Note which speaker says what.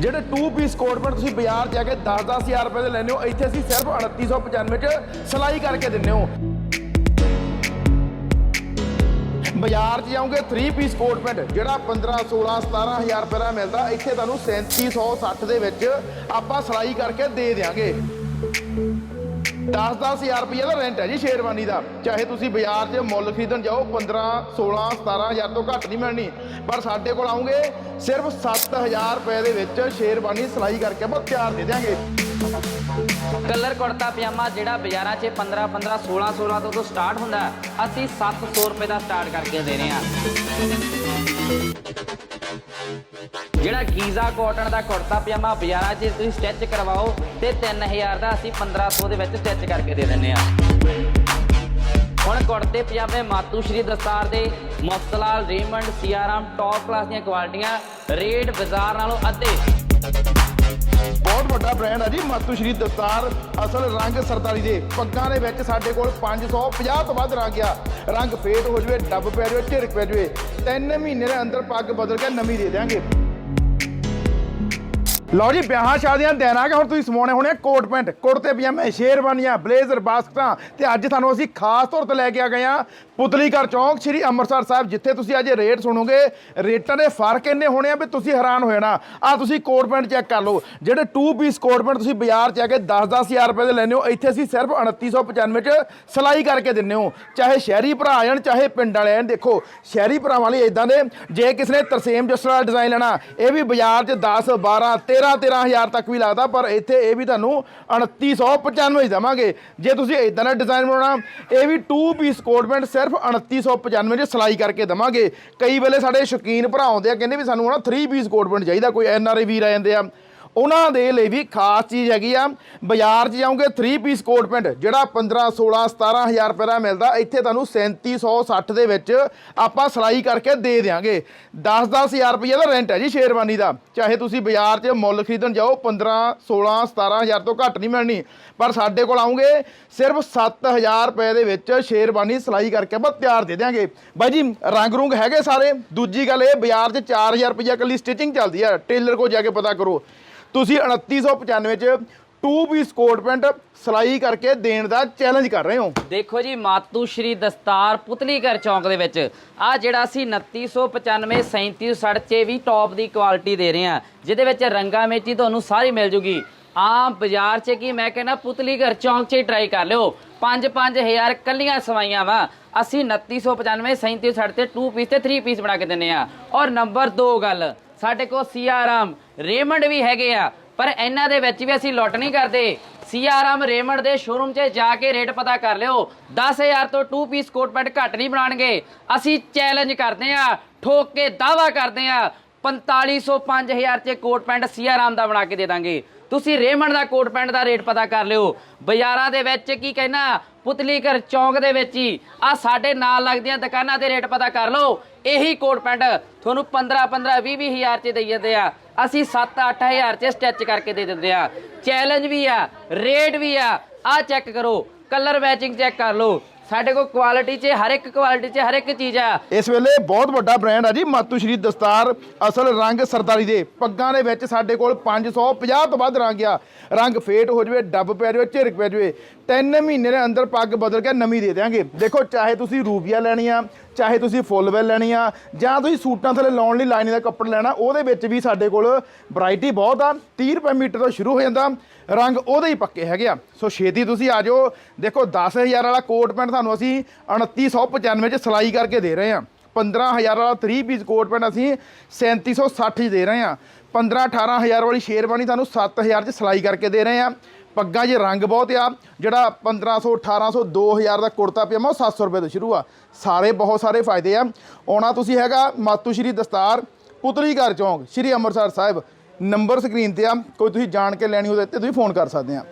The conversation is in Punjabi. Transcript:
Speaker 1: ਜਿਹੜੇ 2 ਪੀਸ ਕੋਟ ਪੈਂਟ ਤੁਸੀਂ ਬਾਜ਼ਾਰ ਜਾ ਕੇ 10-10000 ਰੁਪਏ ਦੇ ਲੈਂਦੇ ਹੋ। ਇੱਥੇ ਅਸੀਂ ਸਿਰਫ 2995 ਚ ਸਿਲਾਈ ਕਰਕੇ ਦਿੰਨੇ ਹੋ। ਬਾਜ਼ਾਰ 'ਚ ਜਾਓਗੇ 3 ਪੀਸ ਕੋਟ ਪੈਂਟ ਜਿਹੜਾ 15 16 17000 ਰੁਪਏ ਦਾ ਮਿਲਦਾ, ਇੱਥੇ ਤੁਹਾਨੂੰ 3760 ਦੇ ਵਿੱਚ ਆਪਾਂ ਸਿਲਾਈ ਕਰਕੇ ਦੇ ਦਿਆਂਗੇ। 10-10000 ਰੁਪਏ ਦਾ ਰੈਂਟ ਹੈ ਜੀ ਸ਼ੇਰਵਾਨੀ ਦਾ। ਚਾਹੇ ਤੁਸੀਂ ਬਾਜ਼ਾਰ 'ਚ ਮੁੱਲ ਖਰੀਦਣ ਜਾਓ 15 16 17000 ਤੋਂ ਘੱਟ ਨਹੀਂ ਮਿਲਣੀ। ਪਰ ਸਾਡੇ ਕੋਲ ਆਉਂਗੇ ਸਿਰਫ 7000 ਰੁਪਏ ਦੇ ਵਿੱਚ ਸ਼ੇਰਵਾਨੀ ਸਿਲਾਈ ਕਰਕੇ ਆਪਾਂ ਤਿਆਰ ਦੇ ਦਿਆਂਗੇ।
Speaker 2: ਕਲਰ ਕੁੜਤਾ ਪਜਾਮਾ ਜਿਹੜਾ ਬਾਜ਼ਾਰਾਂ 'ਚ 15 15 16 16 ਤੋਂ ਤੋਂ ਸਟਾਰਟ ਹੁੰਦਾ ਹੈ, ਅਸੀਂ 700 ਰੁਪਏ ਦਾ ਸਟਾਰਟ ਕਰਕੇ ਦੇ ਰਹੇ ਹਾਂ। ਜਿਹੜਾ ਗੀਜ਼ਾ ਕਾਟਨ ਦਾ ਕੁੜਤਾ ਪਜਾਮਾ ਬਾਜ਼ਾਰਾਂ 'ਚ ਤੁਸੀਂ ਸਟਿਚ ਕਰਵਾਓ ਤੇ 3000 ਦਾ ਅਸੀਂ 1500 ਦੇ ਵਿੱਚ ਸਟਿਚ ਕਰਕੇ ਦੇ ਦਿੰਨੇ ਆ ਹੁਣ ਕੁੜਤੇ ਪਜਾਮੇ ਮਾਤੂ ਸ਼੍ਰੀ ਦਸਤਾਰ ਦੇ Mafatlal Raymond, Siyaram top class ਦੀਆਂ ਕੁਆਲਿਟੀਆਂ, ਰੇਟ ਬਾਜ਼ਾਰ ਨਾਲੋਂ ਅੱਧੇ।
Speaker 1: ਬਹੁਤ ਵੱਡਾ ਬ੍ਰਾਂਡ ਆ ਜੀ, ਮਾਤੂ ਸ਼੍ਰੀ ਦਸਤਾਰ। ਅਸਲ ਰੰਗ ਸਰਦਾਰੀ ਦੇ, ਪੱਗਾਂ ਦੇ ਵਿੱਚ ਸਾਡੇ ਕੋਲ 550 ਤੋਂ ਵੱਧ ਰੰਗ ਆ। ਰੰਗ ਫੇਟ ਹੋ ਜਵੇ, ਡੱਬ ਪੈ ਜਵੇ ਝਿਰਕ ਪੈ ਜਵੇ। ਤਿੰਨ ਮਹੀਨੇ ਦੇ ਅੰਦਰ ਪੱਗ ਬਦਲ ਕੇ ਨਵੀਂ ਦੇ ਦਿਆਂਗੇ। ਲਓ ਜੀ, ਵਿਆਹਾਂ ਸ਼ਾਦੀਆਂ ਦੇ ਦਿਨ ਹੁਣ ਤੁਸੀਂ ਸਮਾਉਣੇ ਹੋਣੇ ਆ ਕੋਟ ਪੈਂਟ। ਕੁੜਤੇ, ਪਜਾਮੇ, ਸ਼ੇਰਵਾਨੀਆਂ, ਬਲੇਜ਼ਰ, ਬਾਸਕਟਾਂ। ਤੇ ਅੱਜ ਤੁਹਾਨੂੰ ਅਸੀਂ ਖਾਸ ਤੌਰ ਤੇ ਲੈ ਕੇ ਆ ਗਏ ਆ ਪੁਤਲੀ ਘਰ ਚੌਂਕ ਸ੍ਰੀ ਅੰਮ੍ਰਿਤਸਰ ਸਾਹਿਬ, ਜਿੱਥੇ ਤੁਸੀਂ ਅੱਜ ਰੇਟ ਸੁਣੋਗੇ, ਰੇਟਾਂ ਦੇ ਫ਼ਰਕ ਇੰਨੇ ਹੋਣੇ ਆ ਵੀ ਤੁਸੀਂ ਹੈਰਾਨ ਹੋ ਜਾਣਾ ਆ ਤੁਸੀਂ ਕੋਟ ਪੈਂਟ ਚੈੱਕ ਕਰ ਲਓ। ਜਿਹੜੇ 2 ਪੀਸ ਕੋਟ ਪੈਂਟ ਤੁਸੀਂ ਬਾਜ਼ਾਰ 'ਚ ਆ ਕੇ 10-10000 ਰੁਪਏ ਦੇ ਲੈਂਦੇ ਹੋ, ਇੱਥੇ ਅਸੀਂ ਸਿਰਫ 2995 ਚ ਸਿਲਾਈ ਕਰਕੇ ਦਿੰਨੇ ਹੋ। ਚਾਹੇ ਸ਼ਹਿਰੀ ਭਰਾ ਆਣ ਚਾਹੇ ਪਿੰਡ ਵਾਲੇ ਆਣ ਦੇਖੋ, ਸ਼ਹਿਰੀ ਭਰਾਵਾਂ ਲਈ ਇਦਾਂ ਦੇ, ਜੇ ਕਿਸੇ ਨੇ ਤਰਸੇਮ ਜਸਰ ਵਾਲਾ ਡਿਜ਼ਾਈਨ ਲੈਣਾ, ਇਹ ਵੀ ਬਾਜ਼ਾਰ 'ਚ 10 12 13 13000 ਤੱਕ ਵੀ ਲੱਗਦਾ, ਪਰ ਇੱਥੇ ਇਹ ਵੀ ਤੁਹਾਨੂੰ 2995 ਹੀ ਦੇਵਾਂਗੇ। ਜੇ ਤੁਸੀਂ ਇਦਾਂ ਦਾ ਡਿਜ਼ਾਈਨ ਬਣਾਉਣਾ, ਇਹ ਵੀ 2 ਪੀਸ ਕੋਟ ਪੈਂਟ ਸਿਰਫ 2995 ਚ ਸਿਲਾਈ ਕਰਕੇ ਦੇਵਾਂਗੇ। ਕਈ ਵੇਲੇ ਸਾਡੇ ਸ਼ੌਕੀਨ ਭਰਾ ਆਉਂਦੇ ਆ, ਕਹਿੰਦੇ ਵੀ ਸਾਨੂੰ ਹਣਾ 3 ਪੀਸ ਕੋਟ ਪੈਂਟ ਚਾਹੀਦਾ, ਕੋਈ ਐਨ ਆਰ ਆਈ ਵੀਰ ਆ ਜਾਂਦੇ ਆ। ਉਹਨਾਂ ਦੇ ਲਈ ਵੀ ਖਾਸ ਚੀਜ਼ ਹੈਗੀ ਆ। ਬਾਜ਼ਾਰ 'ਚ ਜਾਓਗੇ 3 ਪੀਸ ਕੋਟ ਪੈਂਟ, ਜਿਹੜਾ 15 16 17000 ਰੁਪਏ ਦਾ ਮਿਲਦਾ, ਇੱਥੇ ਤੁਹਾਨੂੰ 3760 ਦੇ ਵਿੱਚ ਆਪਾਂ ਸਿਲਾਈ ਕਰਕੇ ਦੇ ਦਿਆਂਗੇ। 10-10000 ਰੁਪਏ ਦਾ ਰੈਂਟ ਹੈ ਜੀ ਸ਼ੇਰਵਾਨੀ ਦਾ। ਚਾਹੇ ਤੁਸੀਂ ਬਾਜ਼ਾਰ 'ਚ ਮੁੱਲ ਖਰੀਦਣ ਜਾਓ 15 16 17000 ਤੋਂ ਘੱਟ ਨਹੀਂ ਮਿਲਣੀ। ਪਰ ਸਾਡੇ ਕੋਲ ਆਉਂਗੇ, ਸਿਰਫ 7000 ਰੁਪਏ ਦੇ ਵਿੱਚ ਸ਼ੇਰਵਾਨੀ ਸਿਲਾਈ ਕਰਕੇ ਆਪਾਂ ਤਿਆਰ ਦੇ ਦਿਆਂਗੇ। ਬਾਈ ਜੀ, ਰੰਗ ਰੁੰਗ ਹੈਗੇ ਸਾਰੇ? ਦੂਜੀ ਗੱਲ ਇਹ, ਬਾਜ਼ਾਰ 'ਚ 4000 ਰੁਪਏ ਇਕੱਲੀ ਸਟਿਚਿੰਗ ਚੱਲਦੀ ਆ। ਟੇਲਰ ਕੋਲ ਜਾ ਕੇ ਪਤਾ ਕਰੋ। ਤੁਸੀਂ 2995 ਚ ਟੂ ਪੀਸ ਕੋਟ ਪੈਂਟ ਸਿਲਾਈ ਕਰਕੇ ਦੇਣ ਦਾ ਚੈਲੰਜ ਕਰ ਰਹੇ ਹੋ।
Speaker 2: ਦੇਖੋ ਜੀ, ਮਾਤੂ ਸ਼੍ਰੀ ਦਸਤਾਰ ਪੁਤਲੀਘਰ ਚੌਂਕ ਦੇ ਵਿੱਚ। ਆ ਜਿਹੜਾ ਅਸੀਂ 2995 3760 ਚ ਵੀ ਟੌਪ ਦੀ ਕੁਆਲਿਟੀ ਦੇ ਰਹੇ ਹਾਂ, ਜਿਹਦੇ ਵਿੱਚ ਰੰਗਾ ਮੇਚੀ ਤੁਹਾਨੂੰ ਸਾਰੀ ਮਿਲ ਜੂਗੀ। ਆਮ ਬਾਜ਼ਾਰ 'ਚ ਕੀ ਮੈਂ ਕਹਿੰਦਾ, ਪੁਤਲੀਘਰ ਚੌਂਕ 'ਚ ਹੀ ਟਰਾਈ ਕਰ ਲਿਓ। 5-5000 ਕੱਲੀਆਂ ਸਵਾਈਆਂ ਵਾ। ਅਸੀਂ 2995 3760 ਤੇ 2 ਪੀਸ ਤੇ 3 ਪੀਸ ਬਣਾ ਕੇ ਦਿੰਨੇ ਆ ਔਰ ਨੰਬਰ 2 ਗੱਲ ਸਾਡੇ ਕੋਲ ਸੀਆਰਾਮ ਰੇਮੰਡ ਵੀ ਹੈਗੇ ਆ, ਪਰ ਇਹਨਾਂ ਦੇ ਵਿੱਚ ਵੀ ਅਸੀਂ ਲੁੱਟ ਨਹੀਂ ਕਰਦੇ। ਸੀਆਰਾਮ ਰੇਮੰਡ ਦੇ ਸ਼ੋਰੂਮ 'ਚ ਜਾ ਕੇ ਰੇਟ ਪਤਾ ਕਰ ਲਿਓ। 10000 ਤੋਂ 2 ਪੀਸ ਕੋਟ ਪੈਂਟ ਘੱਟ ਨਹੀਂ ਬਣਾਣਗੇ ਅਸੀਂ ਚੈਲੰਜ ਕਰਦੇ ਆ ਠੋਕ ਕੇ ਦਾਵਾ ਕਰਦੇ ਆ 4500 5000 'ਚ ਕੋਟ ਪੈਂਟ ਸੀਆਰਾਮ ਦਾ ਬਣਾ ਕੇ ਦੇ ਦਾਂਗੇ। ਤੁਸੀਂ ਰੇਮੰਡ ਦਾ ਕੋਟ ਪੈਂਟ ਦਾ ਰੇਟ ਪਤਾ ਕਰ ਲਿਓ। ਬਾਜ਼ਾਰਾਂ ਦੇ ਵਿੱਚ ਕੀ ਕਹਿਣਾ? ਪੁਤਲੀਕਰ ਚੌਂਕ ਦੇ ਵਿੱਚ ਹੀ। ਆ ਸਾਡੇ ਨਾਲ ਲੱਗਦੀਆਂ ਦੁਕਾਨਾਂ ਤੇ ਰੇਟ ਪਤਾ ਕਰ ਲਓ। ਇਹੀ ਕੋਟ ਪੈਂਟ ਤੁਹਾਨੂੰ 15 15 20 20 ਹਜ਼ਾਰ ਚ ਦੇਈ ਜਾਂਦੇ ਆ। ਅਸੀਂ 7 8000 ਚ ਸਟਿਚ ਕਰਕੇ ਦੇ ਦਿੰਦੇ ਆ। ਚੈਲੰਜ ਵੀ ਆ ਰੇਟ ਵੀ ਆ। ਆ ਚੈੱਕ ਕਰੋ। ਕਲਰ ਮੈਚਿੰਗ ਚੈੱਕ ਕਰ ਲਓ। ਸਾਡੇ ਕੋਲ ਕੁਆਲਿਟੀ 'ਚ, ਹਰ ਇੱਕ ਕੁਆਲਿਟੀ 'ਚ, ਹਰ ਇੱਕ ਚੀਜ਼ ਆ।
Speaker 1: ਇਸ ਵੇਲੇ ਬਹੁਤ ਵੱਡਾ ਬ੍ਰਾਂਡ ਆ ਜੀ, ਮਾਤੂ ਸ਼੍ਰੀ ਦਸਤਾਰ ਅਸਲ ਰੰਗ ਸਰਦਾਰੀ ਦੇ। ਪੱਗਾਂ ਦੇ ਵਿੱਚ ਸਾਡੇ ਕੋਲ 550 ਤੋਂ ਵੱਧ ਰੰਗ ਆ। ਰੰਗ ਫੇਟ ਹੋ ਜਵੇ, ਡੱਬ ਪੈ ਜਵੇ, ਝਿਰਕ ਪੈ ਜਵੇ, ਤਿੰਨ ਮਹੀਨੇ ਦੇ ਅੰਦਰ ਪੱਗ ਬਦਲ ਕੇ ਨਵੀਂ ਦੇ ਦਿਆਂਗੇ। ਦੇਖੋ, ਚਾਹੇ ਤੁਸੀਂ ਰੂਬੀਆ ਲੈਣੀ ਆ ਚਾਹੇ ਤੁਸੀਂ ਫੁੱਲ ਵੈਲ ਲੈਣੀ ਆ, ਜਾਂ ਤੁਸੀਂ ਸੂਟਾਂ ਥੱਲੇ ਲਾਉਣ ਲਈ ਲਾਈਨਿੰਗ ਦਾ ਕੱਪੜਾ ਲੈਣਾ, ਉਹਦੇ ਵਿੱਚ ਵੀ ਸਾਡੇ ਕੋਲ ਵੈਰਾਈਟੀ ਬਹੁਤ ਆ। 30 ਰੁਪਏ ਮੀਟਰ ਤੋਂ ਸ਼ੁਰੂ ਹੋ ਜਾਂਦਾ, ਰੰਗ ਉਹਦੇ ਹੀ ਪੱਕੇ ਹੈਗੇ ਆ। ਸੋ ਛੇਤੀ ਤੁਸੀਂ ਆ ਜਾਓ। ਦੇਖੋ 10000 ਵਾਲਾ ਕੋਟ ਪੈਂਟ ਤੁਹਾਨੂੰ ਅਸੀਂ 2995 ਚ ਸਿਲਾਈ ਕਰਕੇ ਦੇ ਰਹੇ ਆ। 15000 ਵਾਲਾ 3 ਪੀਸ ਕੋਟ ਪੈਂਟ ਅਸੀਂ 3760 ਚ ਦੇ ਰਹੇ ਆ। 15 18000 ਵਾਲੀ ਸ਼ੇਰਵਾਨੀ ਤੁਹਾਨੂੰ 7000 ਚ ਸਿਲਾਈ ਕਰਕੇ ਦੇ ਰਹੇ ਆ। ਪੱਗਾਂ 'ਚ ਰੰਗ ਬਹੁਤ ਆ, ਜਿਹੜਾ 1500 1800 2000 ਦਾ ਕੁੜਤਾ ਪਜਾਮਾ, ਉਹ 700 ਰੁਪਏ ਤੋਂ ਸ਼ੁਰੂ ਆ। ਸਾਰੇ ਬਹੁਤ ਸਾਰੇ ਫਾਇਦੇ ਆ। ਆਉਣਾ ਤੁਸੀਂ ਹੈਗਾ ਮਾਤੂ ਸ਼੍ਰੀ ਦਸਤਾਰ ਪੁਤਲੀ ਘਰ ਚੌਂਕ, ਸ਼੍ਰੀ ਅੰਮ੍ਰਿਤਸਰ ਸਾਹਿਬ। ਨੰਬਰ ਸਕਰੀਨ ਤੇ ਆ, ਕੋਈ ਤੁਸੀਂ ਜਾਣ ਕੇ ਲੈਣੀ ਹੋਵੇ ਤੇ ਤੁਸੀਂ ਫੋਨ ਕਰ ਸਕਦੇ ਆ।